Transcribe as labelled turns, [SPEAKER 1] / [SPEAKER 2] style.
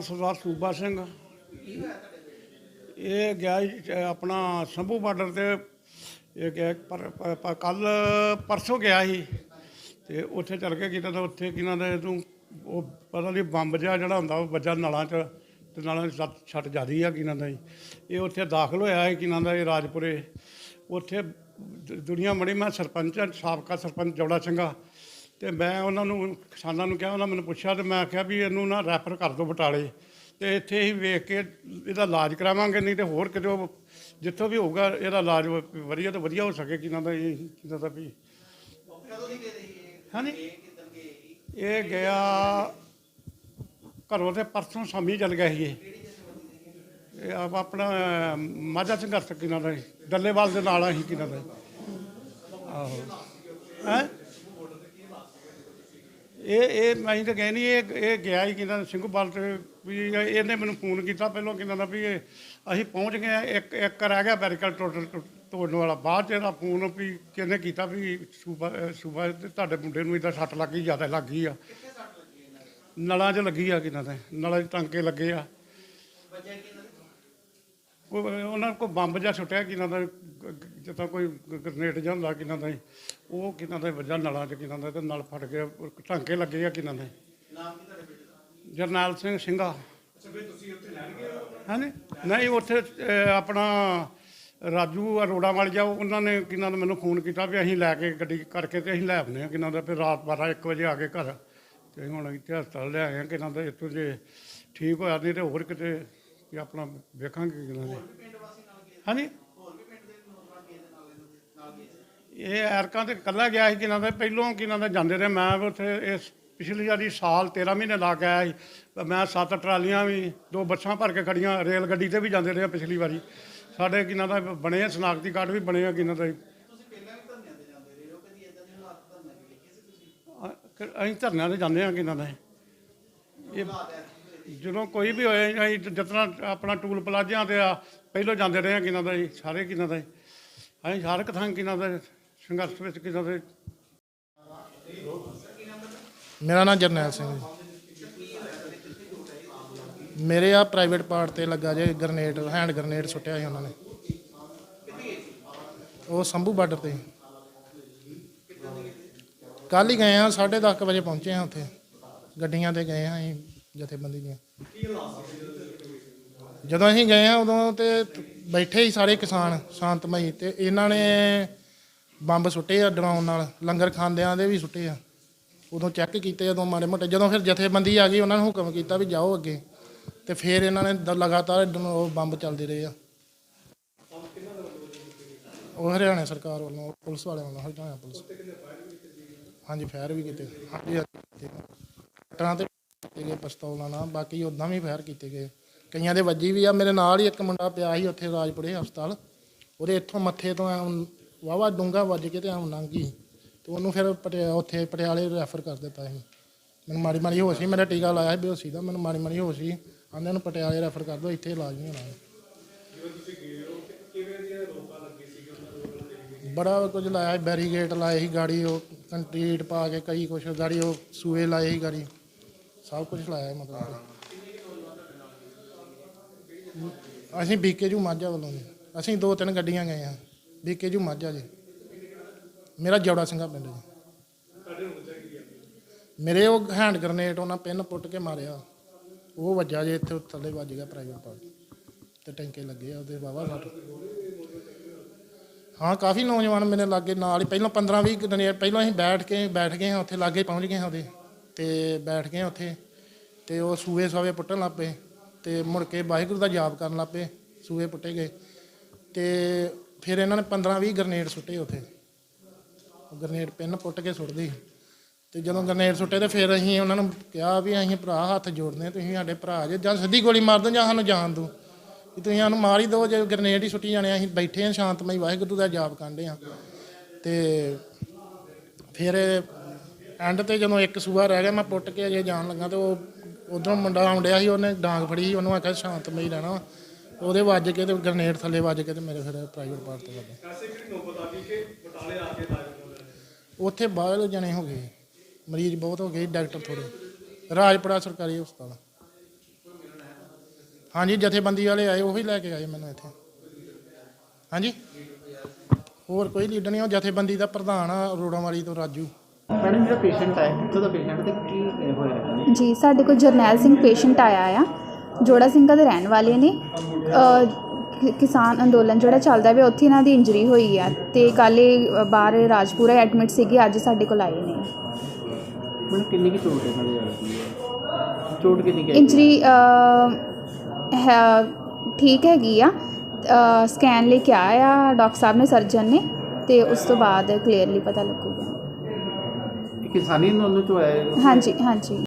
[SPEAKER 1] ਮੇਰਾ ਸਰਦਾਰ ਸੂਬਾ ਸਿੰਘ। ਇਹ ਗਿਆ ਜੀ, ਆਪਣਾ ਸੰਭੂ ਬਾਰਡਰ ਤੇ ਇਹ ਗਿਆ ਪਰ ਕੱਲ ਪਰਸੋਂ ਗਿਆ ਸੀ। ਤੇ ਉੱਥੇ ਚੱਲ ਕੇ ਕਿਤੇ ਤਾਂ ਉੱਥੇ ਕਿਨਾਂ ਦਾ ਤੂੰ ਉਹ ਪਤਾ ਨਹੀਂ ਬੰਬ ਜਿਹਾ ਜਿਹੜਾ ਹੁੰਦਾ ਉਹ ਵੱਜਾ ਨਾਲਾਂ 'ਚ ਤੇ ਨਾਲਾਂ 'ਚ ਛੱਤ ਛੱਟ ਜਾਂਦੀ ਆ ਕਿਨਾਂ ਦਾ ਜੀ। ਇਹ ਉੱਥੇ ਦਾਖਲ ਹੋਇਆ ਹੈ ਕਿਨਾਂ ਦਾ ਇਹ ਰਾਜਪੁਰੇ। ਉੱਥੇ ਦ- ਦੁਨੀਆ ਮੜੀ ਮੈਂ ਸਰਪੰਚ ਹਾਂ, ਸਾਬਕਾ ਸਰਪੰਚ ਜੋੜਾ ਸਿੰਘਾ ਤੇ ਮੈਂ ਉਹਨਾਂ ਨੂੰ ਕਿਸਾਨਾਂ ਨੂੰ ਕਿਹਾ ਉਹਨਾਂ ਮੈਨੂੰ ਪੁੱਛਿਆ ਤੇ ਮੈਂ ਆਖਿਆ ਵੀ ਇਹਨੂੰ ਨਾ ਰੈਫਰ ਕਰ ਦਿਓ ਬਟਾਲੇ। ਤੇ ਇੱਥੇ ਹੀ ਵੇਖ ਕੇ ਇਹਦਾ ਇਲਾਜ ਕਰਾਵਾਂਗੇ ਨਹੀਂ ਤੇ ਹੋਰ ਕਿਤੇ ਜਿੱਥੋਂ ਵੀ ਹੋਊਗਾ ਇਹਦਾ ਇਲਾਜ ਵਧੀਆ ਤੋਂ ਵਧੀਆ ਹੋ ਸਕੇ ਕਿਨਾਂ ਦਾ ਇਹ ਕਿਨਾਂ ਦਾ ਵੀ। ਹਾਂਜੀ? ਇਹ ਗਿਆ ਘਰੋਂ ਤੇ ਪਰਸੋਂ ਸ਼ਾਮੀ ਚੱਲ ਗਿਆ ਸੀ ਇਹ। ਇਹ ਆਪਣਾ ਮਾਝਾ ਸੰਘਰਸ਼ ਕਿਨਾਂ ਦਾ ਸੀ, ਡੱਲੇਵਾਲ ਦੇ ਨਾਲ ਅਸੀਂ ਕਿਨਾਂ ਦਾ। ਆਹੋ। ਹੈ? ਇਹ ਇਹ ਮੈਂ ਤਾਂ ਕਹਿ ਨਹੀਂ ਇਹ ਇਹ ਗਿਆ ਹੀ ਕਿਨਾਂ ਸਿੰਘੂਵਾਲ ਤੇ ਵੀ ਇਹਨੇ ਮੈਨੂੰ ਫੋਨ ਕੀਤਾ ਪਹਿਲਾਂ ਕਿਨਾਂ ਦਾ ਵੀ ਇਹ ਅਸੀਂ ਪਹੁੰਚ ਗਏ ਹਾਂ, ਇੱਕ ਇੱਕ ਰਹਿ ਗਿਆ ਬੈਰੀਕਲ ਟੋਟਲ ਤੋੜਨ ਵਾਲਾ। ਬਾਅਦ ਚ ਇਹਦਾ ਫੋਨ ਵੀ ਕਿਹਨੇ ਕੀਤਾ ਵੀ ਸੂਬਾ ਅਹ ਸੂਬਾ ਤੇ ਤੁਹਾਡੇ ਮੁੰਡੇ ਨੂੰ ਇਦਾਂ ਸੱਟ ਲੱਗ ਗਈ ਜ਼ਿਆਦਾ ਲੱਗ ਗਈ ਆ। ਨਲਾਂ 'ਚ ਲੱਗੀ ਆ ਕਿਨਾਂ ਦੇ ਨਲਾਂ 'ਚ ਟਾਂਕੇ ਲੱਗੇ ਆ। ਉਹ ਉਹਨਾਂ ਕੋਲ ਬੰਬ ਜਿਹਾ ਛੁੱਟਿਆ ਕਿਨਾਂ ਦਾ ਜਿੱਦਾਂ ਕੋਈ ਗ੍ਰਨੇਡ ਜਿਹਾ ਹੁੰਦਾ ਕਿਨਾਂ ਦਾ। ਉਹ ਕਿਨਾਂ ਦਾ ਵੱਜਾ ਨਲਾਂ 'ਚ ਕਿਨਾਂ ਦਾ ਤੇ ਨਲ ਫਟ ਗਿਆ ਟਾਂਕੇ ਲੱਗੇ ਆ ਕਿਨਾਂ ਦੇ। ਜਰਨੈਲ ਸਿੰਘ ਸਿੰਘਾ। ਹਾਂਜੀ ਨਹੀਂ ਉੱਥੇ ਆਪਣਾ ਰਾਜੂ ਅਰੋੜਾ ਵਾਲ ਜਾਓ ਉਹਨਾਂ ਨੇ ਕਿਨਾਂ ਦਾ ਮੈਨੂੰ ਫੋਨ ਕੀਤਾ ਵੀ ਅਸੀਂ ਲੈ ਕੇ ਗੱਡੀ ਕਰਕੇ ਤੇ ਅਸੀਂ ਲੈ ਆਉਂਦੇ ਆ ਕਿਨਾਂ ਦਾ ਫਿਰ ਰਾਤ 12 1 ਵਜੇ ਆ ਕੇ ਘਰ। ਤੇ ਹੁਣ ਇੱਥੇ ਹਸਪਤਾਲ ਲੈ ਆਏ ਆ ਕਿਨਾਂ ਦਾ ਇੱਥੋਂ ਜੇ ਠੀਕ ਹੋਇਆ ਨਹੀਂ ਤੇ ਹੋਰ ਕਿਤੇ ਵੀ ਆਪਣਾ ਵੇਖਾਂਗੇ ਕਿਨਾਂ ਦੇ। ਹਾਂਜੀ? ਇਹ ਐਰਕਾਂ ਤੇ ਕੱਲਾ ਗਿਆ ਸੀ ਕਿਨਾਂ ਦਾ ਪਹਿਲੋਂ ਕਿਨਾਂ ਦਾ ਜਾਂਦੇ ਰਹੇ। ਮੈਂ ਉੱਥੇ ਇਸ ਪਿਛਲੀ ਵਾਰੀ ਸਾਲ 13 ਮਹੀਨੇ ਲਾ ਕੇ ਆਇਆ ਸੀ। ਮੈਂ ਸੱਤ ਟਰਾਲੀਆਂ ਵੀ, ਦੋ ਬੱਸਾਂ ਭਰ ਕੇ ਖੜੀਆਂ, ਰੇਲ ਗੱਡੀ ਤੇ ਵੀ ਜਾਂਦੇ ਰਹੇ ਪਿਛਲੀ ਵਾਰੀ। ਸਾਡੇ ਕਿਨਾਂ ਦਾ ਬਣੇ ਸਨਾਖਤੀ ਕਾਰਡ ਵੀ ਬਣੇ ਆ ਕਿਨਾਂ ਦਾ। ਅਸੀਂ ਧਰਨਿਆਂ ਤੇ ਜਾਂਦੇ ਆ ਕਿਨਾਂ ਦਾ। ਇਹ ਜਦੋਂ ਕੋਈ ਵੀ ਹੋਏ, ਅਸੀਂ ਜਿਤਨਾ ਆਪਣਾ ਟੂਲ ਪਲਾਜ਼ਿਆਂ ਤੇ ਆ, ਪਹਿਲੋਂ ਜਾਂਦੇ ਰਹੇ ਹਾਂ ਕਿਨਾਂ ਦਾ ਜੀ, ਸਾਰੇ ਕਿਨਾਂ ਦਾ ਜੀ। ਅਸੀਂ ਹਰ ਇੱਕ ਥਾਂ ਕਿਨਾਂ ਦਾ, ਸੰਘਰਸ਼ ਵਿੱਚ ਕਿਨਾਂ ਦੇ
[SPEAKER 2] ਮੇਰਾ ਨਾਮ ਜਰਨੈਲ ਸਿੰਘ ਜੀ। ਮੇਰੇ ਆ ਪ੍ਰਾਈਵੇਟ ਪਾਰਟ ਤੇ ਲੱਗਾ ਜੇ ਗ੍ਰਨੇਡ ਹੈਂਡ ਗ੍ਰਨੇਡ ਸੁੱਟਿਆ ਸੀ ਉਹਨਾਂ ਨੇ। ਉਹ ਸੰਭੂ ਬਾਰਡਰ ਤੇ ਕੱਲ ਹੀ ਗਏ ਆ 10:30 ਵਜੇ ਪਹੁੰਚੇ ਆ ਉੱਥੇ। ਗੱਡੀਆਂ ਤੇ ਗਏ ਆ ਅਸੀਂ। ਜਥੇਬੰਦੀ ਦੀਆਂ। ਜਦੋਂ ਅਸੀਂ ਗਏ ਆ ਉਦੋਂ ਤੇ ਬੈਠੇ ਹੀ ਸਾਰੇ ਕਿਸਾਨ ਸ਼ਾਂਤਮਈ ਤੇ ਇਹਨਾਂ ਨੇ ਬੰਬ ਸੁੱਟੇ ਆ ਡਰਾਉਣ ਨਾਲ। ਲੰਗਰ ਖਾਂਦਿਆਂ ਦੇ ਵੀ ਸੁੱਟੇ ਆ। ਉਦੋਂ ਚੈੱਕ ਕੀਤੇ ਜਦੋਂ ਮਾੜੇ ਮੋਟੇ ਜਦੋਂ ਫਿਰ ਜਥੇਬੰਦੀ ਆ ਗਈ ਉਹਨਾਂ ਨੇ ਹੁਕਮ ਕੀਤਾ ਵੀ ਜਾਓ ਅੱਗੇ। ਤੇ ਫਿਰ ਇਹਨਾਂ ਨੇ ਦ- ਲਗਾਤਾਰ ਡ- ਉਹ ਬੰਬ ਚੱਲਦੇ ਰਹੇ ਆ। ਉਹ ਹਰਿਆਣਾ ਸਰਕਾਰ ਵੱਲੋਂ ਪੁਲਿਸ ਵਾਲਿਆਂ ਵੱਲੋਂ ਹਰਿਆਣਾ ਪੁਲਿਸ। ਹਾਂਜੀ ਫਾਇਰ ਵੀ ਕੀਤੇ। ਹਾਂਜੀ ਹਾਂਜੀ। ਕੀਤੇ। ਟਰਾਂ ਤੇ ਕੀਤੇ ਗਏ ਪਿਸਤੌਲਾਂ ਨਾਲ, ਬਾਕੀ ਉਦਾਂ ਵੀ ਫਾਇਰ ਕੀਤੇ ਗਏ। ਕਈਆਂ ਦੇ ਵੱਜੀ ਵੀ ਆ, ਮੇਰੇ ਨਾਲ ਹੀ ਇੱਕ ਮੁੰਡਾ ਪਿਆ ਸੀ ਉੱਥੇ ਰਾਜਪੁਰੇ ਹਸਪਤਾਲ। ਉਹਦੇ ਇੱਥੋਂ ਮੱਥੇ ਤੋਂ ਵਾਵਾ ਡੂੰਗਾ ਵੱਜ ਕੇ ਤੇ ਐਂ ਲੰਘ ਗਈ। ਤੇ ਉਹਨੂੰ ਫਿਰ ਪਟਿਆ, ਉੱਥੇ ਪਟਿਆਲੇ ਰੈਫਰ ਕਰ ਦਿੱਤਾ ਸੀ। ਮੈਨੂੰ ਮਾੜੀ ਮਾੜੀ ਹੋਸ਼ ਸੀ, ਮੇਰਾ ਟੀਕਾ ਲਾਇਆ ਸੀ ਬੇਹੋਸ਼ੀ ਦਾ, ਮੈਨੂੰ ਮਾੜੀ ਮਾੜੀ ਹੋਸ਼ ਸੀ। ਆਂਦੇ ਨੂੰ ਪਟਿਆਲੇ ਰੈਫਰ ਕਰ ਦਿਓ, ਇੱਥੇ ਇਲਾਜ ਨਹੀਂ ਹੋਣਾ। ਬੜਾ ਕੁਝ ਲਾਇਆ ਸੀ ਬੈਰੀਗੇਟ ਲਾਏ ਸੀ, ਗਾੜੀ ਉਹ ਕੰਕਰੀਟ ਪਾ ਕੇ ਕਈ ਕੁਛ, ਗਾੜੀ ਉਹ ਸੂਏ ਲਾਏ ਸੀ ਗਾੜੀ। ਸਭ ਕੁਝ ਲਾਇਆ ਮਤਲਬ ਕਿ। ਅਸੀਂ ਬੀਕੇ ਜੂ ਮਾਝਾ ਵੱਲੋਂ ਜੀ। ਅਸੀਂ ਦੋ ਤਿੰਨ ਗੱਡੀਆਂ ਗਏ ਆ। ਬੀਕੇ ਜੂ ਮਾਝਾ ਜੀ। ਮੇਰਾ ਜੋੜਾ ਸਿੰਘਾ ਪਿੰਡ ਜੀ। ਮੇਰੇ ਉਹ ਹੈਂਡ ਗ੍ਰਨੇਡ ਉਹਨਾਂ ਪਿੰਨ ਪੁੱਟ ਕੇ ਮਾਰਿਆ। ਉਹ ਵੱਜਾ ਜੇ ਇੱਥੇ ਥੱਲੇ ਵੱਜ ਗਿਆ ਪ੍ਰਾਈਵੇਟ ਪਾਰਟ ਤੇ ਟੈਂਕੇ ਲੱਗੇ ਆ ਉਹਦੇ ਵਾਵਾ ਸੱਟ। ਹਾਂ, ਕਾਫੀ ਨੌਜਵਾਨ ਮੇਰੇ ਲਾਗੇ ਨਾਲ ਹੀ। ਪਹਿਲਾਂ 15 20 ਦਿਨ, ਪਹਿਲਾਂ ਅਸੀਂ ਬੈਠ ਕੇ, ਬੈਠ ਗਏ ਹਾਂ, ਉੱਥੇ ਲਾਗੇ ਪਹੁੰਚ ਗਏ ਹਾਂ ਉਹਦੇ। ਤੇ ਬੈਠ ਗਏ ਉੱਥੇ ਤੇ ਉਹ ਸੂਏ ਸਵੇ ਪੁੱਟਣ ਲੱਗ ਪਏ ਤੇ ਮੁੜ ਕੇ ਵਾਹਿਗੁਰੂ ਦਾ ਜਾਪ ਕਰਨ ਲੱਗ ਪਏ ਸੂਏ ਪੁੱਟੇ ਗਏ ਤੇ ਫਿਰ ਇਹਨਾਂ ਨੇ 15 20 ਗ੍ਰਨੇਡ ਸੁੱਟੇ ਉੱਥੇ। ਗ੍ਰਨੇਡ ਪਿੰਨ ਪੁੱਟ ਕੇ ਸੁੱਟਦੇ। ਸੀ। ਤੇ ਜਦੋਂ ਗ੍ਰਨੇਡ ਸੁੱਟੇ ਤੇ ਫਿਰ ਅਸੀਂ ਉਹਨਾਂ ਨੂੰ ਕਿਹਾ ਵੀ ਅਸੀਂ ਭਰਾ ਹੱਥ ਜੋੜਨੇ ਆ, ਤੁਸੀਂ ਸਾਡੇ ਭਰਾ ਜੇ ਜਾਂ ਸਿੱਧੀ ਗੋਲੀ ਮਾਰ ਦੋ ਜਾਂ ਸਾਨੂੰ ਜਾਣ ਦਿਓ ਵੀ ਤੁਸੀਂ ਸਾਨੂੰ ਮਾਰ ਹੀ ਦਿਓ ਜੇ ਗ੍ਰਨੇਡ ਹੀ ਸੁੱਟੀ ਜਾਣੇ ਆ, ਅਸੀਂ ਬੈਠੇ ਹਾਂ ਸ਼ਾਂਤਮਈ ਵਾਹਿਗੁਰੂ ਦਾ ਜਾਪ ਕਰਦੇ ਆ ਤੇ ਫਿਰ ਐਂਡ ਤੇ ਜਦੋਂ ਇੱਕ ਸੂਆ ਰਹਿ ਗਿਆ ਮੈਂ ਪੁੱਟ ਕੇ ਅਜੇ ਜਾਣ ਲੱਗਾ ਤੇ ਉਹ ਉਧਰੋਂ ਮੁੰਡਾ ਆਉਂਦਿਆ ਸੀ ਉਹਨੇ ਡਾਂਗ ਫੜੀ ਸੀ, ਉਹਨੂੰ ਆਖਿਆ ਸ਼ਾਂਤਮਈ ਰਹਿਣਾ। ਉਹਦੇ ਵੱਜ ਕੇ ਤੇ ਗ੍ਰਨੇਡ ਥੱਲੇ ਵੱਜ ਕੇ ਤੇ ਮੇਰੇ ਫਿਰ ਪ੍ਰਾਈਵੇਟ ਪਾਰਟ ਤੇ ਲੱਗਾ। ਉੱਥੇ ਬਾਹਰ ਜਣੇ ਹੋ ਗਏ ਮਰੀਜ਼ ਬਹੁਤ ਹੋ ਗਏ ਡਾਕਟਰ ਥੋੜੇ ਰਾਜਪੁਰਾ ਸਰਕਾਰੀ ਹਸਪਤਾਲ। ਹਾਂਜੀ ਜਥੇਬੰਦੀ ਵਾਲੇ ਆਏ ਉਹੀ ਲੈ ਕੇ ਆਏ ਮੈਨੂੰ ਇੱਥੇ। ਹਾਂਜੀ? ਹੋਰ ਕੋਈ ਲੀਡਰ ਨਹੀਂ ਉਹ ਜਥੇਬੰਦੀ ਦਾ ਪ੍ਰਧਾਨ ਆ ਅਰੋੜਾ ਵਾਲੀ ਤੋਂ ਰਾਜੂ।
[SPEAKER 3] ਮੈਡਮ ਜਿਹੜਾ ਪੇਸ਼ੈਂਟ ਆਇਆ ਕਿੱਥੋਂ ਦਾ ਪੇਸ਼ੈਂਟ ਤੇ ਕੀ ਹੋਇਆ
[SPEAKER 4] ਜੀ ਸਾਡੇ ਕੋਲ ਜਰਨੈਲ ਸਿੰਘ ਪੇਸ਼ੈਂਟ ਆਇਆ ਆ। ਜੋੜਾ ਸਿੰਘਾਂ ਦੇ ਰਹਿਣ ਵਾਲੇ ਨੇ। ਅ, ਕਿਸਾਨ ਅੰਦੋਲਨ ਜਿਹੜਾ ਚੱਲਦਾ ਪਿਆ ਉੱਥੇ ਇਹਨਾਂ ਦੀ ਇੰਜਰੀ ਹੋਈ ਆ। ਤੇ ਕੱਲ੍ਹ ਇਹ ਬਾਹਰ ਰਾਜਪੁਰਾ ਐਡਮਿਟ ਸੀਗੇ ਅੱਜ ਸਾਡੇ ਕੋਲ ਆਏ ਨੇ।
[SPEAKER 3] ਮੈਨੂੰ ਕਿੰਨੀ ਕੀ ਚੋਟ ਹੈ ਨਾਲੇ ਆ ਚੋਟ ਕਿੰਨੀ ਕੁ ਹੈ?
[SPEAKER 4] ਇੰਜਰੀ ਹੈ ਠੀਕ ਹੈਗੀ ਆ। ਸਕੈਨ ਲਈ ਕੇ ਆਇਆ ਡਾਕਟਰ ਸਾਹਿਬ ਨੇ ਸਰਜਨ ਨੇ। ਤੇ ਉਸ ਤੋਂ ਬਾਅਦ ਕਲੀਅਰਲੀ ਪਤਾ ਲੱਗੂਗਾ।
[SPEAKER 3] ਇਹ ਕਿਸਾਨੀ ਅੰਦੋਲਨ ਤੋਂ ਆਇਆ ਹੈ?
[SPEAKER 4] ਹਾਂਜੀ ਹਾਂਜੀ